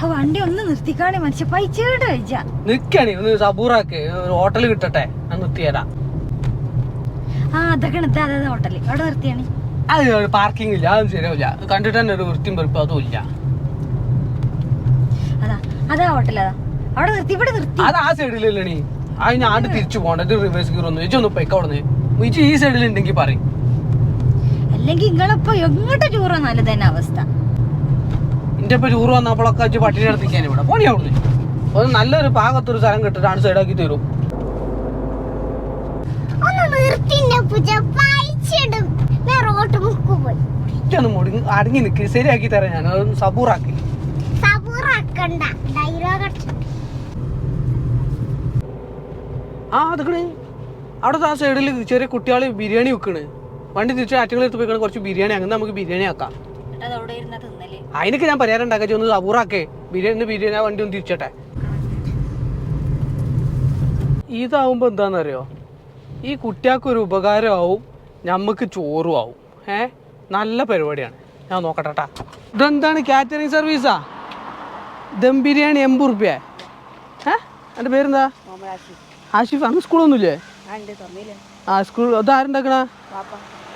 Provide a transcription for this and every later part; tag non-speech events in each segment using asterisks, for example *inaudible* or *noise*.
ആ വണ്ടി ഒന്ന് നിർത്തിക്കാണേ മനുഷ്യ പൈച്ചേട് കഴിച്ചാ നിക്കണി ഒന്ന് സബൂറാക്ക് ഹോട്ടൽ കിട്ടട്ടെ ഞാൻ നിർത്തിയരാ. ആ അതൊക്കെ അതെ അതെ ഹോട്ടൽ. അവിടെ നിർത്തിയാണ് അത് പാർക്കിംഗ് ഇല്ല അതും ശരിയാവില്ല. കണ്ടിട്ട് തന്നെ ഒരു വൃത്തിയും വെറുപ്പും അതും ഇല്ല. അതാ അതാ ഹോട്ടൽ അതാ. അവിടെ നിർത്തി ഇവിടെ നിർത്തി. അത് ആ സൈഡിലല്ലേ അത്. ഞാൻ തിരിച്ചു പോകണ്ട റിവേഴ്സ് ഗിയർ ഒന്ന്. ഇച്ചൊന്ന് പൊയ്ക്ക അവിടെ നിന്ന് ഈ സൈഡിൽ ഉണ്ടെങ്കിൽ പറയും. അല്ലെങ്കിൽ നിങ്ങളിപ്പോ എങ്ങോട്ട് ടൂറോ നല്ലത് തന്നെ അവസ്ഥ? എന്റെ ഇപ്പൊ ടൂർ വന്നപ്പോഴൊക്കെ വെച്ച് പട്ടിണി എടുത്തിക്കാൻ ഇവിടെ. പോണി അവിടുന്ന് ഒന്ന് നല്ലൊരു പാകത്തൊരു സ്ഥലം കിട്ടിട്ടാണ് സൈഡാക്കി തരും. അടങ്ങി നിൽക്ക് ശരിയാക്കി തരാം ഞാൻ. അതൊന്ന് സബൂറാക്കി. ആ അതൊക്കെ അവിടെ ആ സൈഡിൽ ചെറിയ കുട്ടികൾ ബിരിയാണി വെക്കണ്. വണ്ടി തിരിച്ച് ആറ്റുകളെടുത്ത് പോയിക്കാണ്. കുറച്ച് ബിരിയാണി. അങ്ങനെ നമുക്ക് ബിരിയാണി ആക്കാം. അത് അവിടെ ഇരുന്നാ തിന്നൽ. അതിനൊക്കെ ഞാൻ പരിഹാരം ഉണ്ടാക്കാൻ ഒന്ന് സബൂറാക്കേ ബിരിയാണി ബിരിയാണി വണ്ടി ഒന്ന് തിരിച്ചട്ടെ. ഇതാവുമ്പോ എന്താണെന്നറിയോ ഈ കുട്ടിയാക്ക് ഒരു ഉപകാരമാവും നമുക്ക് ചോറും ആവും ഏ? നല്ല പരിപാടിയാണ്. ഞാൻ നോക്കട്ടെ ട്ടാ. ഇതെന്താണ് കാറ്ററിംഗ് സർവീസാ ദം ബിരിയാണി എൺപത് റുപ്യ. ഏ? എന്റെ പേരെന്താ? ആഷിഫ്. അങ്ങ് സ്കൂളൊന്നുമില്ലേ? ആ സ്കൂൾ അതാരുണ്ടാക്കണ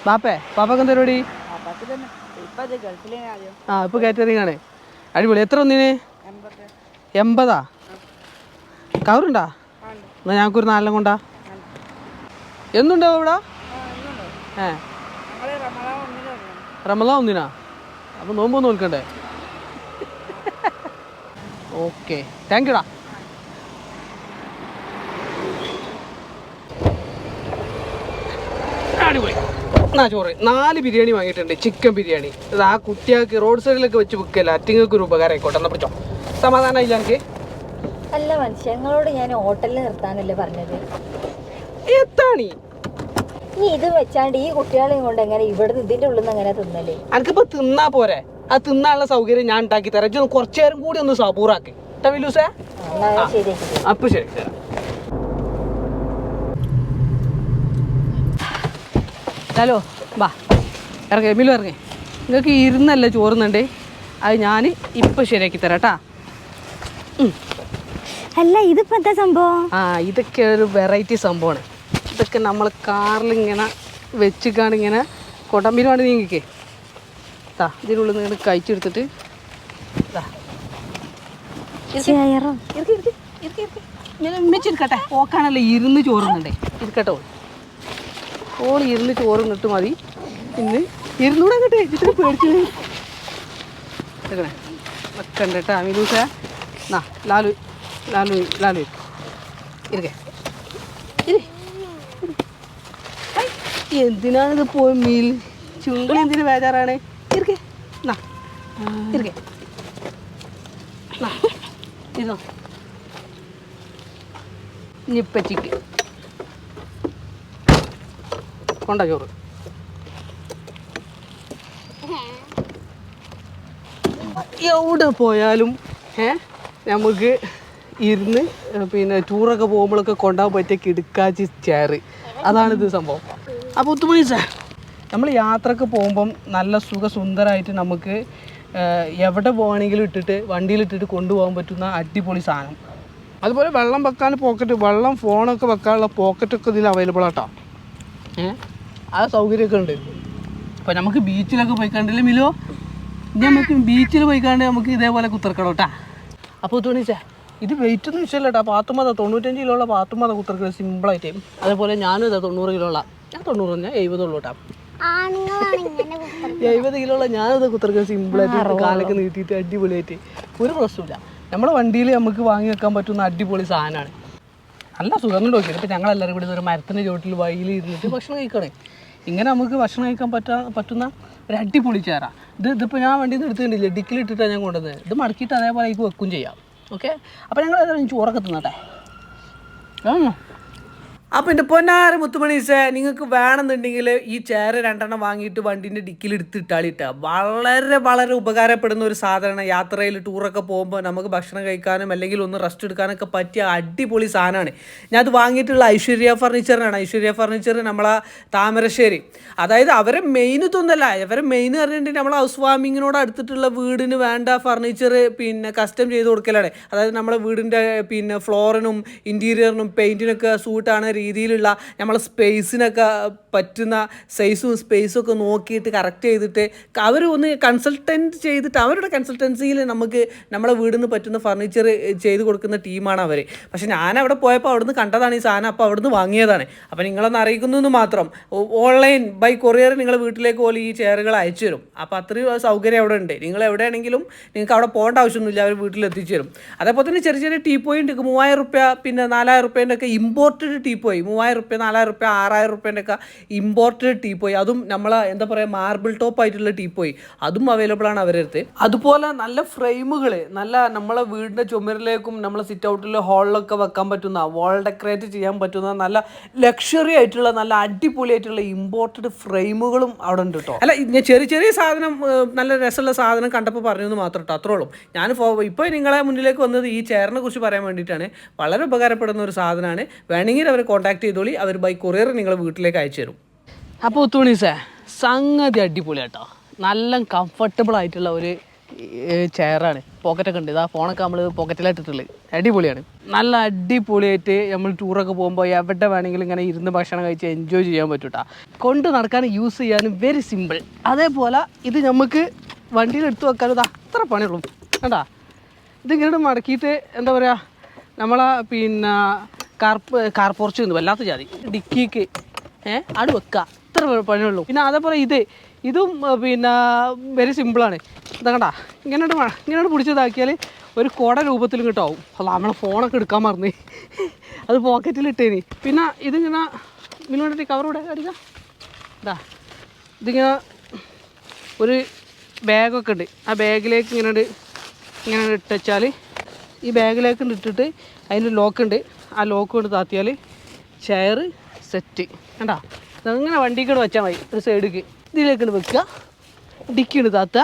ബാപ്പേ പാപ്പക്ക് എന്താ പരിപാടി? ആ ഇപ്പൊ കാറ്ററിംഗ് ആണ് അടിപൊളി. എത്ര ഒന്നിന്? എൺപതാ. കവറുണ്ടാ? എന്നാ ഞങ്ങൾക്കൊരു നാലെണ്ണം കൊണ്ടാ. എന്നുണ്ടാവും ഇവിടെ? ഏ. റമലാ ഒന്നിനാ അപ്പൊ നോമ്പ് നോക്കണ്ടേ *laughs* ഓക്കെ. താങ്ക് യുടാ എന്നാ ചോറ്. നാല് ബിരിയാണി വാങ്ങിയിട്ടുണ്ട്. ചിക്കൻ ബിരിയാണി. ഇത് ആ കുട്ടിയാൾക്ക് റോഡ് സൈഡിലൊക്കെ വെച്ച് വിൽക്കല്ല അറ്റിങ്ങൾക്ക് ഒരു ഉപകാരം ആയിക്കോട്ടെ എന്നാ പിടിച്ചോ. സമാധാനമായില്ല എനിക്ക് അല്ല മനുഷ്യ ഞങ്ങളോട് ഞാൻ ഹോട്ടലിൽ നിർത്താനല്ലേ പറഞ്ഞത്? എത്താണി നീ ഇത് വെച്ചാണ്ട് ഈ കുട്ടികളെയും കൊണ്ട് എങ്ങനെ ഇവിടെ ഇതിന്റെ ഉള്ളിൽ നിന്ന് എങ്ങനെ തിന്നലേ? എനിക്കിപ്പോ തിന്നാ പോരെ. ആ തിന്നാനുള്ള സൗകര്യം ഞാൻ ഉണ്ടാക്കി തരാം. കുറച്ചേരം കൂടി ഒന്ന് സബൂറാക്കി. അപ്പൊ ശരി. ഹലോ വാ. ഇറങ്ങി എമ്മിൽ ഇറങ്ങി. നിങ്ങൾക്ക് ഇരുന്നല്ല ചോറുന്നുണ്ടേ? അത് ഞാൻ ഇപ്പം ശരിയാക്കി തരാം കേട്ടാ. അല്ല ഇതിപ്പോ എന്താ സംഭവം? ആ ഇതൊക്കെ ഒരു വെറൈറ്റി സംഭവമാണ്. ഇതൊക്കെ നമ്മൾ കാറിൽ ഇങ്ങനെ വെച്ചിക്കാണ് ഇങ്ങനെ കൊടമ്പിനുമാണ് നീങ്ങിക്കേ. താ ഇതിനുള്ളിൽ നിങ്ങൾ കഴിച്ചെടുത്തിട്ട്. ഞാൻ ഉമ്മച്ചിരിക്കട്ടെ ഓക്കാണല്ലോ ഇരുന്ന് ചോറുന്നുണ്ടേ. ഇരിക്കട്ടെ. ഓൾ ഇരുന്ന് ചോറും കിട്ടു മതി. ഇന്ന് ഇരുന്നൂടെ കിട്ടേ ഇത്ര പേടിച്ചു എടുക്കണേ വെക്കണ്ട കേട്ടാ മിലൂസ നാ ലാലു ലാലു ലാലു. ഇരിക്കേ. എന്തിനാണിത് പോയി മീൽ? ചുങ്കളി എന്തിനു ബേജാറാണ്? ഇരിക്കേ. നാ ഇരിക്കേ. നാ ഇരുന്നോ. ഇനിപ്പച്ചിക്ക് കൊണ്ട ചോറ് എവിടെ പോയാലും ഏ നമുക്ക് ഇരുന്ന് പിന്നെ ടൂറൊക്കെ പോകുമ്പോഴൊക്കെ കൊണ്ടുപോകാൻ പറ്റിയ കിടുക്കാച്ചി ചെയർ അതാണ് ഇത് സംഭവം. അപ്പോൾ ഒത്തുമണി സാർ നമ്മൾ യാത്രയ്ക്ക് പോകുമ്പം നല്ല സുഖസുന്ദരമായിട്ട് നമുക്ക് എവിടെ പോകണമെങ്കിലും ഇട്ടിട്ട് വണ്ടിയിൽ ഇട്ടിട്ട് കൊണ്ടുപോകാൻ പറ്റുന്ന അടിപൊളി സാധനം. അതുപോലെ വെള്ളം വെക്കാൻ പോക്കറ്റ് വെള്ളം ഫോണൊക്കെ വെക്കാനുള്ള പോക്കറ്റൊക്കെ ഇതിൽ അവൈലബിൾ ആട്ടോ. ഏ? ആ സൗകര്യമൊക്കെ ഉണ്ട്. അപ്പോൾ നമുക്ക് ബീച്ചിലൊക്കെ പോയി കണ്ടില്ലേ മിലോ? ഇനി നമുക്ക് ബീച്ചിൽ പോയി കണ്ട് നമുക്ക് ഇതേപോലെ കുത്തിറക്കണം കേട്ടാ. അപ്പോൾ തോന്നിച്ചാ ഇത് വെയിറ്റ് ഒന്നും വിഷയമല്ല കേട്ടോ. പാത്തുമത തൊണ്ണൂറ്റഞ്ച് കിലോ ഉള്ള പാത്തുമത കുത്തിറക്കുന്നത് സിമ്പിളായിട്ട് അതേപോലെ ഞാനും ഇതാ തൊണ്ണൂറ് കിലോ ഉള്ള. ഞാൻ തൊണ്ണൂറ് ഞാൻ എഴുപതുള്ളൂ കേട്ടോ. എഴുപത് കിലോ ഉള്ള ഞാനിത് സിമ്പിൾ സിമ്പിളായിട്ട് കാലൊക്കെ നീട്ടിയിട്ട് അടിപൊളിയായിട്ട്. ഒരു പ്രശ്നമില്ല നമ്മുടെ വണ്ടിയിൽ നമുക്ക് വാങ്ങി വെക്കാൻ പറ്റുന്ന അടിപൊളി സാധനമാണ്. നല്ല സുഖം നോക്കിയത് ഇപ്പം ഞങ്ങളെല്ലാവരും കൂടി ഒരു മരത്തിന്റെ ചോട്ടിൽ വഴിയിൽ ഭക്ഷണം കഴിക്കണേ. ഇങ്ങനെ നമുക്ക് ഭക്ഷണം കഴിക്കാൻ പറ്റാ പറ്റുന്ന ഒരു അടിപൊളി ചേര. ഇത് ഇതിപ്പോൾ ഞാൻ വണ്ടിയിൽ നിന്ന് എടുത്തിട്ടില്ലേ ഡിക്കിലിട്ടിട്ടാണ് ഞാൻ കൊണ്ടുവന്നത്. ഇത് മടക്കിയിട്ട് അതേപോലെ എനിക്ക് വെക്കും ചെയ്യാം. ഓക്കെ അപ്പോൾ ഞങ്ങൾ ചോറൊക്കെ തിന്നട്ടെ. ആ അപ്പം എന്റെ പൊന്നാര മുത്തുമണീസേ നിങ്ങൾക്ക് വേണമെന്നുണ്ടെങ്കിൽ ഈ ചേര രണ്ടെണ്ണം വാങ്ങിയിട്ട് വണ്ടീന്റെ ഡിക്കിൽ എടുത്തിട്ടാളിട്ട വളരെ വളരെ ഉപകാരപ്പെടുന്ന ഒരു സാധനമാണ്. യാത്രയിൽ ടൂറൊക്കെ പോകുമ്പോൾ നമുക്ക് ഭക്ഷണം കഴിക്കാനും അല്ലെങ്കിൽ ഒന്ന് റെസ്റ്റ് എടുക്കാനൊക്കെ പറ്റിയ അടിപൊളി സാധനമാണ്. ഞാൻ അത് വാങ്ങിയിട്ടുള്ള ഐശ്വര്യ ഫർണിച്ചറിനാണ്. ഐശ്വര്യ ഫർണിച്ചർ നമ്മളെ താമരശ്ശേരി. അതായത് അവരെ മെയിൻ ഇതൊന്നല്ല അവരെ മെയിൻ പറഞ്ഞിട്ടുണ്ടെങ്കിൽ നമ്മൾ ഹൗസ് വാമിങ്ങിനോട് അടുത്തിട്ടുള്ള വീടിന് വേണ്ട ഫർണിച്ചർ പിന്നെ കസ്റ്റം ചെയ്ത് കൊടുക്കലാണ്. അതായത് നമ്മുടെ വീടിന്റെ പിന്നെ ഫ്ലോറിനും ഇന്റീരിയറിനും പെയിന്റിനൊക്കെ സൂട്ടാണ് രീതിയിലുള്ള നമ്മൾ സ്പേസിനൊക്കെ പറ്റുന്ന സൈസും സ്പേസും ഒക്കെ നോക്കിയിട്ട് കറക്റ്റ് ചെയ്തിട്ട് അവർ ഒന്ന് കൺസൾട്ടന്റ് ചെയ്തിട്ട് അവരുടെ കൺസൾട്ടൻസിയിൽ നമുക്ക് നമ്മളെ വീടിന് പറ്റുന്ന ഫർണിച്ചർ ചെയ്ത് കൊടുക്കുന്ന ടീമാണ് അവർ പക്ഷേ ഞാൻ അവിടെ പോയപ്പോൾ അവിടുന്ന് കണ്ടതാണ് ഈ സാധനം. അപ്പോൾ അവിടുന്ന് വാങ്ങിയതാണ്. അപ്പോൾ നിങ്ങളൊന്ന് അറിയിക്കുന്നു എന്ന് മാത്രം. ഓൺലൈൻ ബൈ കൊറിയർ നിങ്ങൾ വീട്ടിലേക്ക് പോലെ ഈ ചെയറുകൾ അയച്ചു തരും. അപ്പോൾ അത്രയും സൗകര്യം അവിടെ ഉണ്ട്. നിങ്ങൾ എവിടെയാണെങ്കിലും നിങ്ങൾക്ക് അവിടെ പോകേണ്ട ആവശ്യമൊന്നുമില്ല. അവർ വീട്ടിൽ എത്തിച്ചു തരും. അതേപോലെ തന്നെ ചെറിയ ചെറിയ ടീ പോയിന്റ് മൂവായിരം റുപ്യ പിന്നെ നാലായിരം റുപ്യേന്റെ ഒക്കെ ഇമ്പോർട്ടഡ് ടീ പോയി. മൂവായിരം റുപ്യ നാലായിരം റുപ്യ ആറായിരം റുപ്യേന്റെ ഒക്കെ ഇമ്പോർട്ടഡ് ടീ പോയി. അതും നമ്മളെ എന്താ പറയുക മാർബിൾ ടോപ്പ് ആയിട്ടുള്ള ടീ പോയി. അതും അവൈലബിൾ ആണ് അവരുടെ അടുത്ത്. അതുപോലെ നല്ല ഫ്രെയിമുകൾ നല്ല നമ്മളെ വീടിന്റെ ചുമരിലേക്കും നമ്മളെ സിറ്റ് ഔട്ടിലെ ഹാളിലൊക്കെ വെക്കാൻ പറ്റുന്ന വാൾ ഡെക്കറേറ്റ് ചെയ്യാൻ പറ്റുന്ന നല്ല ലക്ഷറി ആയിട്ടുള്ള നല്ല അടിപൊളി ആയിട്ടുള്ള ഇമ്പോർട്ടഡ് ഫ്രെയിമുകളും അവിടെ ഉണ്ട് കേട്ടോ അല്ല ഞാൻ ചെറിയ ചെറിയ സാധനം നല്ല രസമുള്ള സാധനം കണ്ടപ്പോൾ പറഞ്ഞു എന്ന് മാത്രം കേട്ടോ ഉള്ളൂ. ഞാൻ ഇപ്പോൾ നിങ്ങളെ മുന്നിലേക്ക് വന്നത് ഈ ചെയറിനെ കുറിച്ച് പറയാൻ വേണ്ടിയിട്ടാണ്. വളരെ ഉപകാരപ്പെടുന്ന ഒരു സാധനമാണ്. വേണമെങ്കിൽ അവർ കോൺടാക്ട് ചെയ്തോളി. അവർ ബൈ കൊറിയർ നിങ്ങളെ വീട്ടിലേക്ക് അയച്ചു തരും അപ്പോൾ സാ സംഗതി അടിപൊളി കേട്ടോ നല്ല കംഫർട്ടബിൾ ആയിട്ടുള്ള ഒരു ചെയറാണ് പോക്കറ്റൊക്കെ ഉണ്ട്. ഇതാ ഫോണൊക്കെ നമ്മൾ പോക്കറ്റിലായിട്ടിട്ടുള്ളത് അടിപൊളിയാണ്. നല്ല അടിപൊളിയായിട്ട് നമ്മൾ ടൂറൊക്കെ പോകുമ്പോൾ എവിടെ വേണമെങ്കിലും ഇങ്ങനെ ഇരുന്ന് ഭക്ഷണം കഴിച്ച് എൻജോയ് ചെയ്യാൻ പറ്റൂട്ടാ. കൊണ്ട് നടക്കാനും യൂസ് ചെയ്യാനും വെരി സിമ്പിൾ അതേപോലെ ഇത് നമുക്ക് വണ്ടിയിൽ എടുത്തു വെക്കാനും ഇത് അത്ര പണിയുള്ളൂ. കേട്ടാ ഇതിങ്ങനെ മടക്കിയിട്ട് എന്താ പറയുക നമ്മളെ പിന്നെ കാർ കാർപോർച്ച് നിന്ന് വല്ലാത്ത ജാതി. ഡിക്കിക്ക് ഏഹ് അവിടെ വെക്കുക അത്ര പണിയുള്ളൂ. പിന്നെ അതേപോലെ ഇത് ഇതും പിന്നെ വെരി സിമ്പിളാണ് ഇതാ കണ്ടാ? ഇങ്ങനെ ഇങ്ങനെ പിടിച്ചതാക്കിയാൽ ഒരു കുട രൂപത്തിലും കിട്ടാവും അല്ല നമ്മളെ ഫോണൊക്കെ എടുക്കാൻ മറന്ന്. അത് പോക്കറ്റിൽ പോക്കറ്റിലിട്ടേനി പിന്നെ ഇതിങ്ങനെ ഇതിന് വേണ്ടിയിട്ട് കവർ ഇവിടെ അടിക്കാം. ഇതാ. ഇതിങ്ങനെ ഒരു ബാഗൊക്കെ ഉണ്ട്. ആ ബാഗിലേക്ക് ഇങ്ങനെ ഇങ്ങനെ ഇട്ടുവെച്ചാൽ ഈ ബാഗിലേക്ക് ഇട്ടിട്ട് അതിന്റെ ലോക്ക് ഉണ്ട്. ആ ലോക്ക് കൊണ്ട് താത്തിയാൽ ചെയർ സെറ്റ്. കണ്ടാ? അങ്ങനെ വണ്ടിക്ക് വെച്ചാൽ മതി ഒരു സൈഡിക്ക് ഇതിലേക്ക് വെക്കുക. ഡിക്കിണ്ട് താത്ത.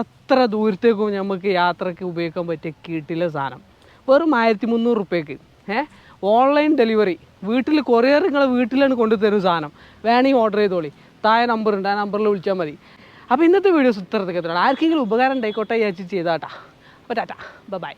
എത്ര ദൂരത്തേക്കും നമുക്ക് യാത്രയ്ക്ക് ഉപയോഗിക്കാൻ പറ്റിയ കിട്ടില്ല സാധനം. വെറും ആയിരത്തി മുന്നൂറ് റുപ്യക്ക്. ഓൺലൈൻ ഡെലിവറി വീട്ടിൽ കൊറിയർ നിങ്ങളെ വീട്ടിലാണ് കൊണ്ടുതരും സാധനം. വേണമെങ്കിൽ ഓർഡർ ചെയ്തോളി. താഴെ നമ്പർ ഉണ്ട് ആ നമ്പറിൽ വിളിച്ചാൽ മതി. അപ്പോൾ ഇന്നത്തെ വീഡിയോസ് എത്തണം ആർക്കെങ്കിലും ഉപകാരം ഉണ്ടായിക്കോട്ടെ ചേച്ചി ചെയ്താട്ടാ. അപ്പോൾ ടാറ്റാ. ബൈ